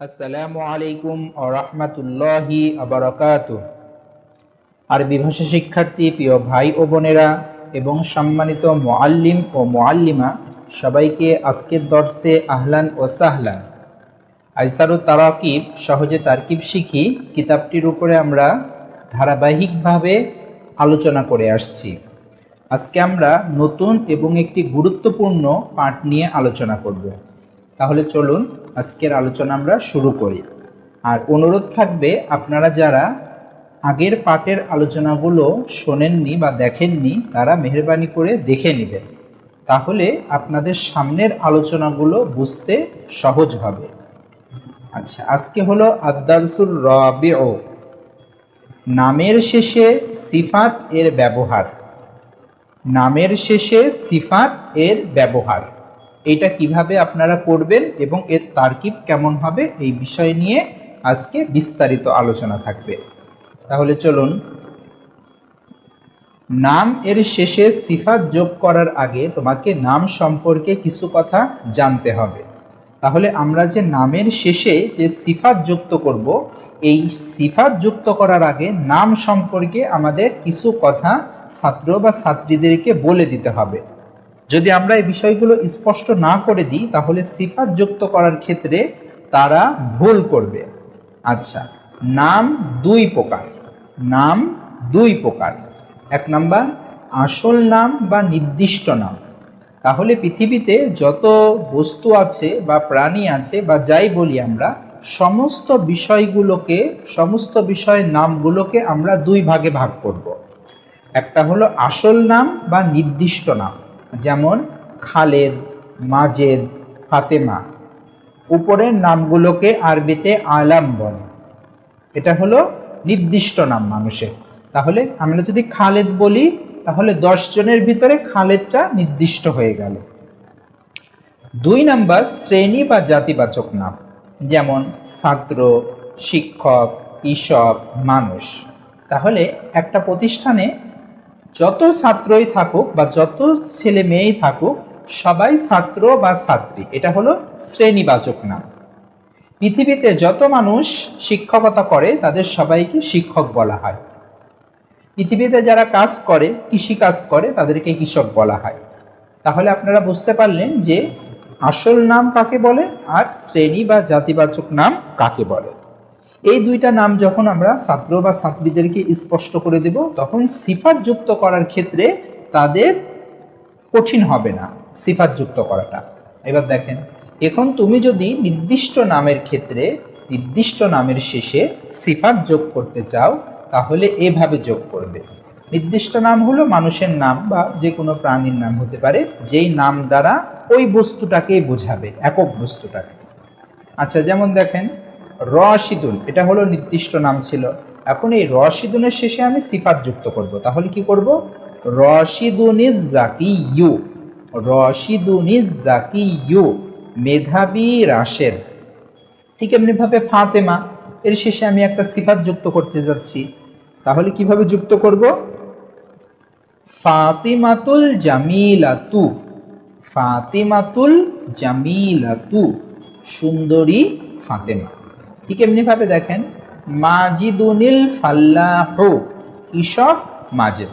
আসসালামু আলাইকুম রহমতুল্লাহি আবরকাত আরবি ভাষা শিক্ষার্থী, প্রিয় ভাই ও বোনেরা এবং সম্মানিত মোয়াল্লিম ও মোয়াল্লিমা সবাইকে আজকের দর্শে আহলান ও সাহলান। আইসারু তারাকিব সহজে তারকিব শিখি, কিতাবটির উপরে আমরা ধারাবাহিকভাবে আলোচনা করে আসছি। আজকে আমরা নতুন এবং একটি গুরুত্বপূর্ণ পাঠ নিয়ে আলোচনা করব। তাহলে চলুন আজকের আলোচনা আমরা শুরু করি। আর অনুরোধ থাকবে আপনারা যারা আগের পাঠের আলোচনাগুলো শোনেননি বা দেখেননি, তারা মেহরবানি করে দেখে নেবেন। তাহলে আপনাদের সামনের আলোচনাগুলো বুঝতে সহজ হবে। আচ্ছা আজকে হলো আদারসুর ও নামের শেষে সিফাত এর ব্যবহার। নামের শেষে সিফাত এর ব্যবহার। এটা কীভাবে আপনারা করবেন এবং এর তারকিব কেমন হবে এই বিষয় নিয়ে আজকে বিস্তারিত আলোচনা থাকবে। তাহলে চলুন। নাম এর শেষে সিফাত যোগ করার আগে তোমাকে নাম সম্পর্কে কিছু কথা জানতে হবে। তাহলে আমরা যে নামের শেষে যে সিফাত যুক্ত করব, এই সিফাত যুক্ত করার আগে নাম সম্পর্কে আমাদের কিছু কথা ছাত্র বা ছাত্রীদেরকে বলে দিতে হবে। যদি আমরা এই বিষয়গুলো স্পষ্ট না করে দিই, তাহলে সিফাত যুক্ত করার ক্ষেত্রে তারা ভুল করবে। আচ্ছা নাম দুই প্রকার। নাম দুই প্রকার। এক নাম্বার, আসল নাম বা নির্দিষ্ট নাম। তাহলে পৃথিবীতে যত বস্তু আছে বা প্রাণী আছে বা যাই বলি আমরা, সমস্ত বিষয়গুলোকে, সমস্ত বিষয়ের নামগুলোকে আমরা দুই ভাগে ভাগ করব। একটা হলো আসল নাম বা নির্দিষ্ট নাম। যেমন খালেদ, মাজেদ, ফাতেমা। উপরের নামগুলোকে আরবিতে আলাম বলে। এটা হলো নির্দিষ্ট নাম মানুষের। তাহলে আমরা যদি খালেদ বলি, তাহলে দশ জনের ভিতরে খালেদটা নির্দিষ্ট হয়ে গেল। দুই নাম্বার শ্রেণি বা জাতিবাচক নাম, যেমন ছাত্র, শিক্ষক, কৃষক, মানুষ। তাহলে একটা প্রতিষ্ঠানে যত ছাত্রই থাকুক বা যত ছেলে মেয়েই থাকুক, সবাই ছাত্র বা ছাত্রী। এটা হলো শ্রেণীবাচক নাম। পৃথিবীতে যত মানুষ শিক্ষকতা করে, তাদের সবাইকে শিক্ষক বলা হয়। পৃথিবীতে যারা কাজ করে কৃষি কাজ করে, তাদেরকে কৃষক বলা হয়। তাহলে আপনারা বুঝতে পারলেন যে আসল নাম কাকে বলে আর শ্রেণি বা জাতিবাচক নাম কাকে বলে। এই দুইটা নাম যখন আমরা ছাত্র বা ছাত্রীদেরকে স্পষ্ট করে দেব, তখন সিফাত যুক্ত করার ক্ষেত্রে তাদের কঠিন হবে না সিফাত যুক্ত করাটা। এবার দেখেন, এখন তুমি যদি নির্দিষ্ট নামের ক্ষেত্রে, নির্দিষ্ট নামের শেষে সিফাত যোগ করতে চাও, তাহলে এভাবে যোগ করবে। নির্দিষ্ট নাম হলো মানুষের নাম বা যে কোনো প্রাণীর নাম হতে পারে, যেই নাম দ্বারা ওই বস্তুটাকে বোঝাবে, একক বস্তুটাকে। আচ্ছা যেমন দেখেন রশিদুন, এটা হলো নির্দিষ্ট নাম ছিল। এখন এই রশিদুনের শেষে আমি সিফাত যুক্ত করব। তাহলে কি করব? রশিদুনিজ জাকিয়ু রশিদুনিজ জাকিয়ু মেধাবী রাশেদ। ঠিক এমনি ভাবে ফাতেমা, এর শেষে আমি একটা সিফাত যুক্ত করতে যাচ্ছি। তাহলে কীভাবে যুক্ত করব? ফাতিমাতুল জামিলাতু ফাতিমাতুল জামিলাতু, সুন্দরী ফাতেমা। ঠিক এমনি ভাবে দেখেন, মাজিদুনিল ফাল্লাহু, কৃষক মাজেদ।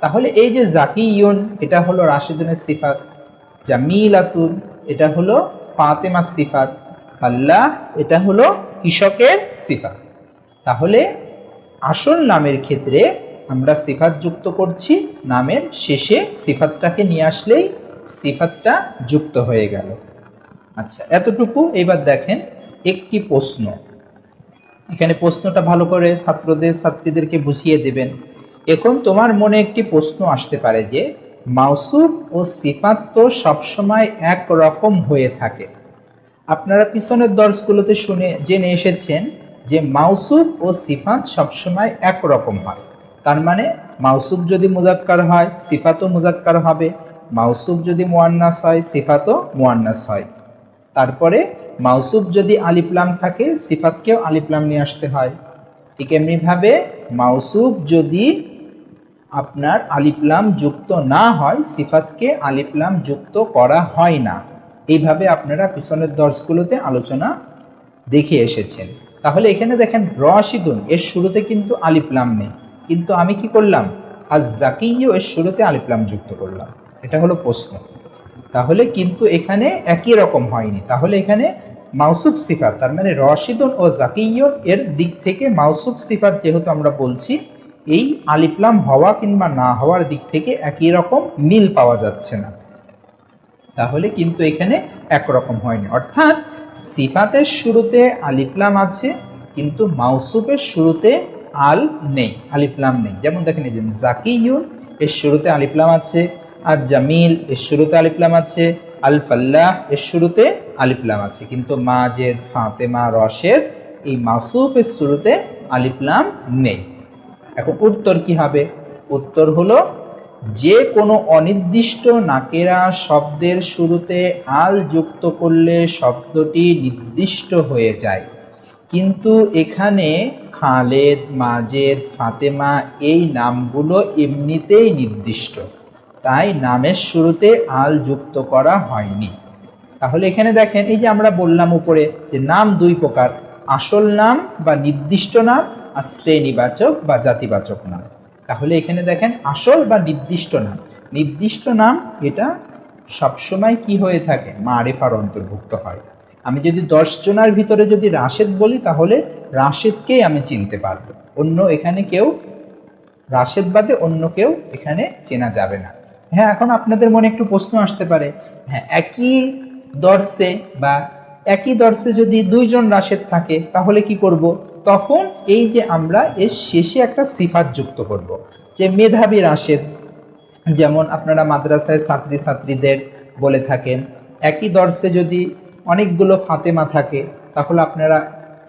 তাহলে এই যে জাকিয়ুন, এটা হলো রাশিদুনের সিফাত। জামিলাতুন, এটা হলো ফাতেমার সিফাত। ফাল্লাহ, এটা হলো কৃষকের সিফাত। তাহলে আসল নামের ক্ষেত্রে আমরা সিফাত যুক্ত করছি, নামের শেষে সিফাতটাকে নিয়ে আসলেই সিফাতটা যুক্ত হয়ে গেল। আচ্ছা এতটুকু। এবার দেখেন একটি প্রশ্ন। এখানে প্রশ্নটা ভালো করে ছাত্রদের, ছাত্রীদেরকে বুঝিয়ে দেবেন। এখন তোমার মনে একটি প্রশ্ন আসতে পারে যে, মাউসুফ ও সিফাত তো সবসময় এক রকম হয়ে থাকে। আপনারা পিছনের দর্শগুলোতে শুনে, জেনে এসেছেন যে মাউসুফ ও সিফাত সবসময় এক রকম হয়। তার মানে মাউসুফ যদি মুজাক্কার হয়, সিফাতও মুজাক্কার হবে। মাউসুফ যদি মুয়ান্নাস হয়, সিফাতও মুয়ান্নাস হয়। তারপরে মাউসুফ যদি আলিফলাম থাকে, সিফাতকেও আলিফলাম নিয়ে আসতে হয়। ঠিক এমনিভাবে মাউসুফ যদি আপনার আলিফলাম যুক্ত না হয়, সিফাতকে আলিফলাম যুক্ত করা হয় না। এইভাবে আপনারা পিছনের দর্শগুলোতে আলোচনা দেখে এসেছেন। তাহলে এখানে দেখেন, রশিদুন, এর শুরুতে কিন্তু আলিফলাম নেই। কিন্তু আমি কি করলাম? আজ জাকিও এর শুরুতে আলিফলাম যুক্ত করলাম। এটা হলো প্রশ্ন। তাহলে কিন্তু এখানে একই রকম হয়নি। তাহলে এখানে মাউসুফ সিফাত, তার মানে রশিদুন ও জাকিয়ন এর দিক থেকে মাউসুফ সিফাত যেহেতু আমরা বলছি, এই আলিফলাম হওয়া কিংবা না হওয়ার দিক থেকে একই রকম মিল পাওয়া যাচ্ছে না। তাহলে কিন্তু এখানে একরকম হয়নি। অর্থাৎ সিফাতের শুরুতে আলিফলাম আছে, কিন্তু মাউসুফের শুরুতে আল নেই, আলিফলাম নেই। যেমন দেখেন এই যে জাকিয়ুন এর শুরুতে আলিফলাম আছে আর জামিল এর শুরুতে আলিফলাম আছে। আল ফাল্লাহ এর শুরুতে আলিফলাম আছে। কিন্তু মাজেদ, ফাতেমা, রশেদ, এই মাসুফের শুরুতে আলিফলাম নেই। এখন উত্তর কি হবে? উত্তর হলো, যে কোনো অনির্দিষ্ট নাকেরা শব্দের শুরুতে আল যুক্ত করলে শব্দটি নির্দিষ্ট হয়ে যায়। কিন্তু এখানে খালেদ, মাজেদ, ফাতেমা এই নামগুলো এমনিতেই নির্দিষ্ট। তাই নামের শুরুতে আল যুক্ত করা হয়নি। তাহলে এখানে দেখেন, এই যে আমরা বললাম উপরে যে নাম দুই প্রকার, আসল নাম বা নির্দিষ্ট নাম আর শ্রেণীবাচক বা জাতিবাচক নাম। তাহলে এখানে দেখেন, আসল বা নির্দিষ্ট নাম। নির্দিষ্ট নাম এটা সবসময় কি হয়ে থাকে? মারেফার অন্তর্ভুক্ত হয়। আমি যদি দশ জনের ভিতরে যদি রাশেদ বলি, তাহলে রাশেদকেই আমি চিনতে পারব। অন্য এখানে কেউ, রাশেদ বাদে অন্য কেউ এখানে চেনা যাবে না। হ্যাঁ এখন আপনাদের মনে একটু প্রশ্ন আসতে পারে। হ্যাঁ একই দর্শে বা একই দর্শে যদি দুইজন রাশেদ থাকে, তাহলে কি করব? তখন এই যে আমরা এর শেষে একটা সিফাত যুক্ত করব। যে মেধাবী রাশেদ, যেমন আপনারা মাদ্রাসায় ছাত্রী ছাত্রীদের বলে থাকেন, একই দর্শে যদি অনেকগুলো ফাতেমা থাকে, তাহলে আপনারা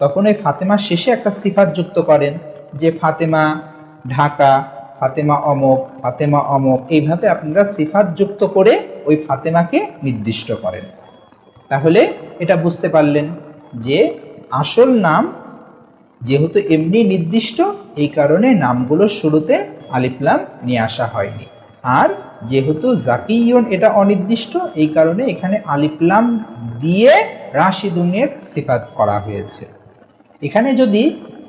তখন ওই ফাতেমার শেষে একটা সিফাত যুক্ত করেন যে ফাতেমা ঢাকা ফাতেমা অমক ফাতেমা অমক, এইভাবে আপনারা সিফাত যুক্ত করে ওই ফাতেমাকে নির্দিষ্ট করেন। তাহলে এটা বুঝতে পারলেন যে আসল নাম যেহেতু এমনি নির্দিষ্ট, এই কারণে নামগুলোর শুরুতে আলিফলাম নিয়ে আসা হয়নি। আর যেহেতু জাকিয়ন এটা অনির্দিষ্ট, এই কারণে এখানে আলিফলাম দিয়ে রাশিদুনের সিফাত করা হয়েছে। এখানে যদি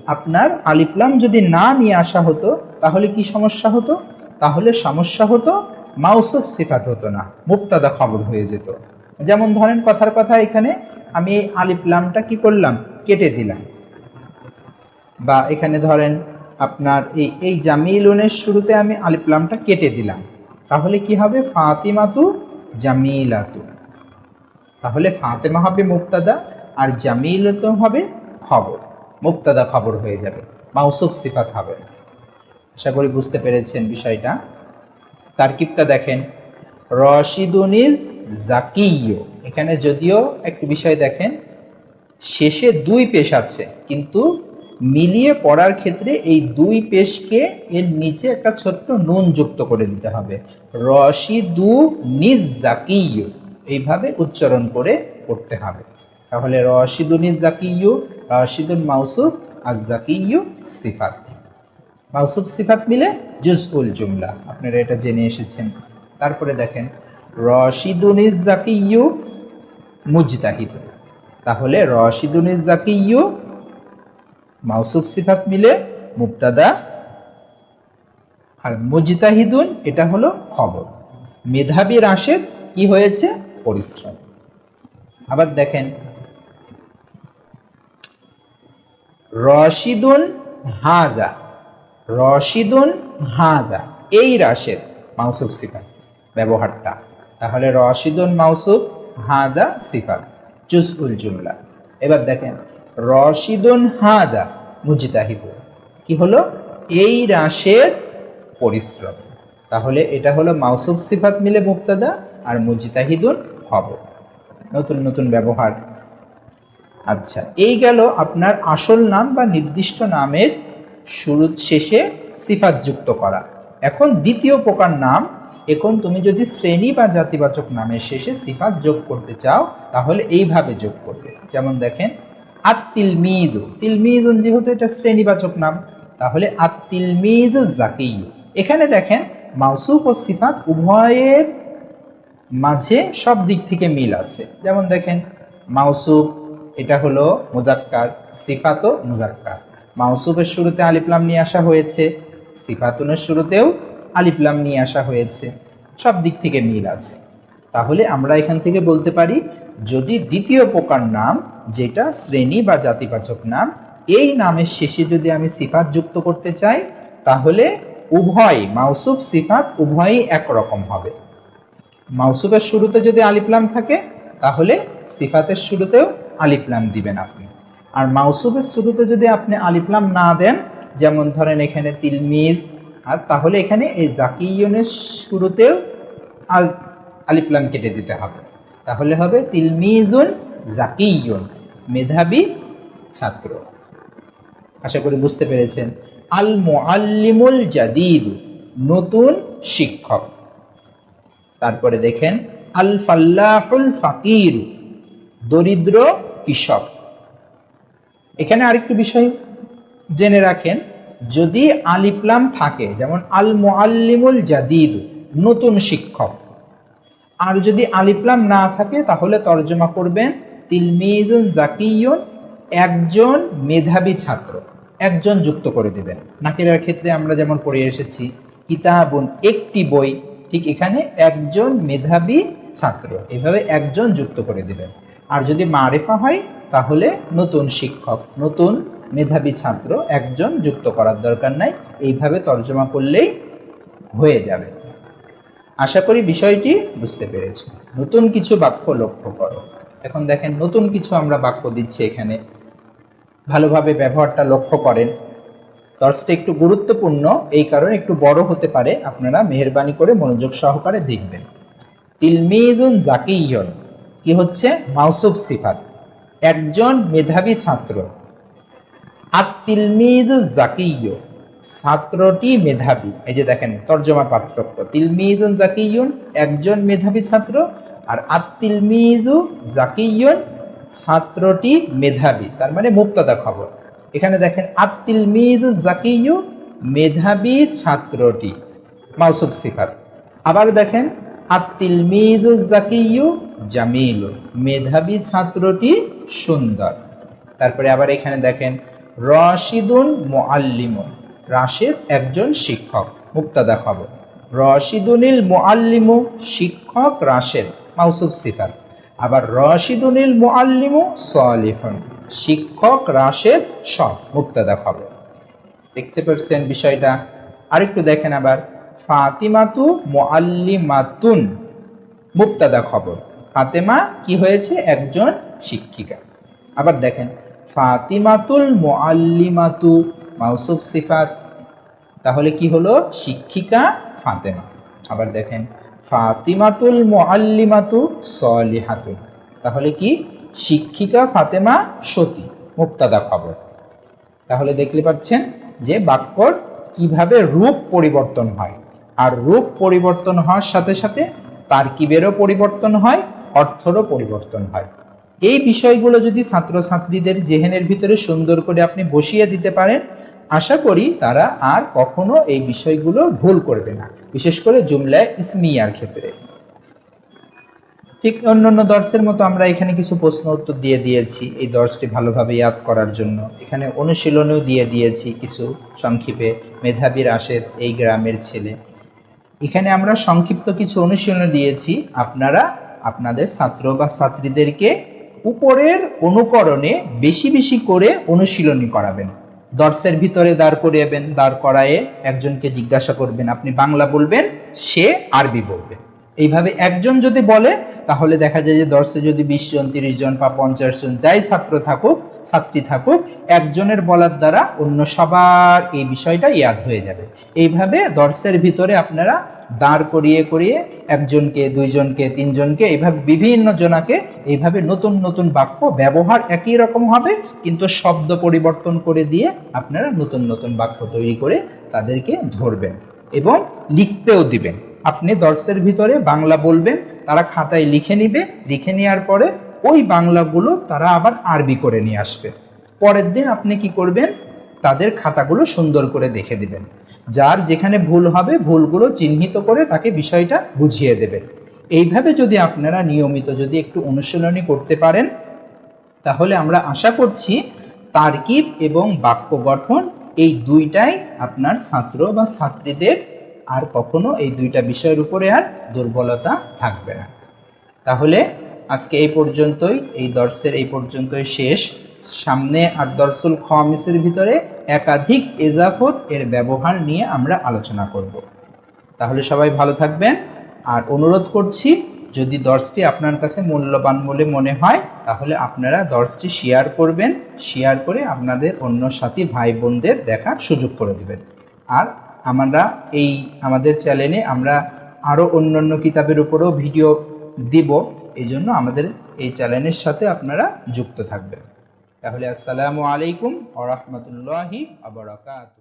আপনার আলিফলাম যদি না নিয়ে আসা হতো, তাহলে কি সমস্যা হতো? তাহলে সমস্যা হতো, মাউসুফ সিফাত হতো না, মুক্তাদা খবর হয়ে যেত। যেমন ধরেন কথার কথা এখানে, আমি আলিফলামটা কি করলাম? কেটে দিলাম। বা এখানে ধরেন আপনার এই এই জামিলুনের শুরুতে আমি আলিফলামটা কেটে দিলাম। তাহলে কি হবে? ফাতিমাতু জামিলাতু। তাহলে ফাতেমা হবে মুক্তাদা, আর জামিলাতু হবে খবর। মুক্তাদা খবর হয়ে যাবে, মাউসুফ সিফাত হবে। আশা করি বুঝতে পেরেছেন বিষয়টা। তারকিবটা দেখেন, রশিদুনিল জাকিয় এখানে যদিও একটু বিষয় দেখেন, শেষে দুই পেশ আছে, কিন্তু মিলিয়ে পড়ার ক্ষেত্রে এই দুই পেশকে এর নিচে একটা ছোট্ট নুন যুক্ত করে দিতে হবে। রশিদু নিজ জাকিয় এইভাবে উচ্চারণ করে পড়তে হবে। তাহলে রশিদু নিজ জাকিয় রশিদুন মাউসুফ আর জাকিয় সিফাত। মাউসুফ সিফাত মিলে জুজউল জুমলা। আপনারা এটা জেনে এসেছেন। তারপরে দেখেন রশিদুনিজ জাকিয়ু মুজতাহিদ। তাহলে রশিদুনিজ জাকিয়ু মাউসুফ সিফাত মিলে মুবতাদা, আর মুজতাহিদুন এটা হলো খবর। মেধাবী রাশেদ কি হয়েছে? পরিশ্রম। আবার দেখেন রশিদুন হাদা রশিদুন হাদা, এই রাশেদ মাউসুফ সিফাত ব্যবহারটা। তাহলে রশিদুন মাউসুফ হাদা সিফাত, জুজউল জুমলা। এবার দেখেন, রশিদুন হাদা মুজতাহিদ, কি হলো? এই রাশেদ পরিশ্রম। তাহলে এটা হলো মাউসুফ সিফাত মিলে মুক্তাদা আর মুজতাহিদুন খবর নতুন নতুন ব্যবহার আচ্ছা এই গেল আপনার আসল নাম বা নির্দিষ্ট নামের শুরু শেষে সিফাত যুক্ত করা। এখন দ্বিতীয় প্রকার নাম, এখন তুমি যদি শ্রেণি বা জাতিবাচক নামের শেষে সিফাত যোগ করতে চাও, তাহলে এইভাবে যোগ করবে। যেমন দেখেন আত্তিল মিদু তিলমিদুন যেহেতু এটা শ্রেণীবাচক নাম, তাহলে আত্তিল মিদু জাকি এখানে দেখেন, মাউসুফ ও সিফাত উভয়ের মাঝে সব দিক থেকে মিল আছে। যেমন দেখেন, মাউসুফ এটা হলো মুজাক্কার সিফাতও মুজাক্কার। মাউসুফের শুরুতে আলিফলাম নিয়ে আসা হয়েছে, সিফাতুনের শুরুতেও আলিফলাম নিয়ে আসা হয়েছে। সব দিক থেকে মিল আছে। তাহলে আমরা এখান থেকে বলতে পারি, যদি দ্বিতীয় প্রকার নাম, যেটা শ্রেণি বা জাতিবাচক নাম, এই নামের শেষে যদি আমি সিফাত যুক্ত করতে চাই, তাহলে উভয়, মাউসুফ, সিফাত উভয়ই একরকম হবে। মাউসুফের শুরুতে যদি আলিফলাম থাকে, তাহলে সিফাতের শুরুতেও আলিফলাম দিবেন আপনি। আর মাউসুফের শুরুতে যদি আপনি আলিফলাম না দেন, যেমন ধরেন এখানে তিলমিজ, আর তাহলে এখানে এই জাকিয়নের শুরুতেও আল- আলিফলাম কেটে দিতে হবে। তাহলে হবে তিলমিজুন জাকিয়ুন, মেধাবী ছাত্র। আশা করি বুঝতে পেরেছেন। আল মুআল্লিমুল জাদিদ, নতুন শিক্ষক। তারপরে দেখেন, আল ফাল্লাহুল ফাকির দরিদ্র কৃষক। এখানে আরেকটু বিষয় জেনে রাখেন, যদি আলিফলাম থাকে, যেমন আল মুআল্লিমুল জাদিদ, নতুন শিক্ষক, আর যদি আলিফলাম না থাকে, তাহলে তর্জমা করবেন তিলমিজুন জাকিয়ুন একজন মেধাবী ছাত্র, একজন যুক্ত করে দিবেন। নাকিরার ক্ষেত্রে আমরা যেমন পড়ে এসেছি, কিতাবুন, একটি বই, ঠিক এখানে একজন মেধাবী ছাত্র, এভাবে একজন যুক্ত করে দিবেন। আর যদি মারেফা হয়, তাহলে নতুন শিক্ষক, নতুন মেধাবী ছাত্র একজন যুক্ত করার দরকার নাই। এইভাবে তর্জমা করলেই হয়ে যাবে। আশা করি বিষয়টি বুঝতে পেরেছ। নতুন কিছু বাক্য লক্ষ্য করো। এখন দেখেন, নতুন কিছু আমরা বাক্য দিচ্ছি এখানে। ভালোভাবে ব্যবহারটা লক্ষ্য করেন। দর্শটা একটু গুরুত্বপূর্ণ, এই কারণে একটু বড় হতে পারে। আপনারা মেহরবানি করে মনোযোগ সহকারে দেখবেন। তিলমিজুন জাকিয়ন কি হচ্ছে? মাউসুফ সিফাত। একজন মেধাবী ছাত্র। আর তিলমিজু জাকিয় ছাত্রটি মেধাবী। এই যে দেখেন, তর্জমা পার্থক্য। তিলমিজুন জাকিয়ুন একজন মেধাবী ছাত্র আর আত্তিলমিজু জাকিয়ুন ছাত্রটি মেধাবী। তার মানে মুক্তাদা খবর। এখানে দেখেন আত্তিলমিজু জাকিয়ু মেধাবী ছাত্রটি। মাউসুফ সিফাত। আবার দেখেন আত্তিলমিজু জাকিয়ু জামিল, মেধাবী ছাত্রটি সুন্দর। তারপরে আবার এখানে দেখেন, রশিদুন মুআল্লিমুন, রাশিদ একজন শিক্ষক, মুক্তাদা খবর। রশিদুনিল মুআল্লিমু শিক্ষক রাশেদ, মাউসুফ সিফাত। আবার রশিদুনিল মুআল্লিমু সলিহুন, শিক্ষক রাশেদ সব, মুক্তাদা খবর। দেখতে পাচ্ছেন বিষয়টা। আরেকটু দেখেন আবার, ফাতিমাতু মুআল্লিমাতুন, মুক্তাদা খবর। ফাতেমা কি হয়েছে? একজন শিক্ষিকা। আবার দেখেন, ফাতিমাতুল মোয়াল্লিমাতু মাউসুফ সিফাত। তাহলে কি হলো? শিক্ষিকা ফাতেমা। আবার দেখেন, ফাতিমাতুল মোয়াল্লিমাতু সলিহাতুন। তাহলে কি? শিক্ষিকা ফাতেমা সতী, মুক্তাদা খবর। তাহলে দেখতে পাচ্ছেন যে বাক্যর কীভাবে রূপ পরিবর্তন হয়। আর রূপ পরিবর্তন হওয়ার সাথে সাথে তার তারকিবেরও পরিবর্তন হয় অর্থরও পরিবর্তন হয়। এই বিষয়গুলো যদি ছাত্রছাত্রীদের জেহেনের ভিতরে সুন্দর করে আপনি বসিয়ে দিতে পারেন, আশা করি তারা আর কখনো এই বিষয়গুলো ভুল করবে না, বিশেষ করে জুমলায় ইসমিয়ার ক্ষেত্রে। ঠিক অন্যান্য দর্শের মতো আমরা এখানে কিছু প্রশ্ন উত্তর দিয়ে দিয়েছি এই দর্শটি ভালোভাবে ইয়াদ করার জন্য। এখানে অনুশীলনেও দিয়ে দিয়েছি কিছু সংক্ষেপে, মেধাবী রাশেদ, এই গ্রামের ছেলে। এখানে আমরা সংক্ষিপ্ত কিছু অনুশীলন দিয়েছি, আপনারা আপনাদের ছাত্র বা ছাত্রীদেরকে উপরের অনুকরণে বেশি বেশি করে অনুশীলনী করাবেন। দর্শের ভিতরে দাঁড় করিয়েবেন, দাঁড় করায়ে একজনকে জিজ্ঞাসা করবেন, আপনি বাংলা বলবেন? সে আরবি বলবে। এইভাবে একজন যদি বলে, তাহলে দেখা যায় যে দর্শে যদি বিশ জন, তিরিশ জন বা পঞ্চাশ জন যাই ছাত্র থাকুক ছাত্রী থাকুক, একজনের বলার দ্বারা অন্য সবার এই বিষয়টা ইয়াদ হয়ে যাবে। এইভাবে দর্শের ভিতরে আপনারা দাঁড় করিয়ে করিয়ে একজনকে, দুইজনকে, তিনজনকে, এইভাবে বিভিন্ন জনাকে এইভাবে নতুন নতুন বাক্য, ব্যবহার একই রকম হবে, কিন্তু শব্দ পরিবর্তন করে দিয়ে আপনারা নতুন নতুন বাক্য তৈরি করে তাদেরকে ধরবেন এবং লিখতেও দিবেন। আপনি দর্শের ভিতরে বাংলা বলবেন, তারা খাতায় লিখে নিবে, লিখে নেওয়ার পরে ওই বাংলাগুলো তারা আবার আরবি করে নিয়ে আসবে। পরের দিন আপনি কি করবেন? তাদের খাতাগুলো সুন্দর করে দেখে দিবেন। যার যেখানে ভুল হবে, ভুলগুলো চিহ্নিত করে তাকে বিষয়টা বুঝিয়ে দেবেন। এইভাবে যদি আপনারা নিয়মিত যদি একটু অনুশীলনী করতে পারেন, তাহলে আমরা আশা করছি তারকিব এবং বাক্য গঠন এই দুইটাই আপনার ছাত্র বা ছাত্রীদের আর কখনো এই দুইটা বিষয়ের উপরে আর দুর্বলতা থাকবে না। তাহলে আজকে এই পর্যন্তই, এই দর্শের এই পর্যন্তই শেষ। সামনে আর দর্সুল খমিসের ভিতরে একাধিক এজাফত এর ব্যবহার নিয়ে আমরা আলোচনা করব। তাহলে সবাই ভালো থাকবেন। আর অনুরোধ করছি, যদি দর্শটি আপনার কাছে মূল্যবান বলে মনে হয়, তাহলে আপনারা দর্শটি শেয়ার করবেন শেয়ার করে আপনাদের অন্য সাথী ভাই বোনদের দেখার সুযোগ করে দিবেন। আর আমরা এই আমাদের চ্যানেলে আমরা আরও অন্যান্য কিতাবের উপরেও ভিডিও দিব। এই জন্য আমাদের এই চ্যানেলের সাথে আপনারা যুক্ত থাকবেন। তাহলে আসসালামু আলাইকুম আ রহমতুল্লাহি আবরাকাত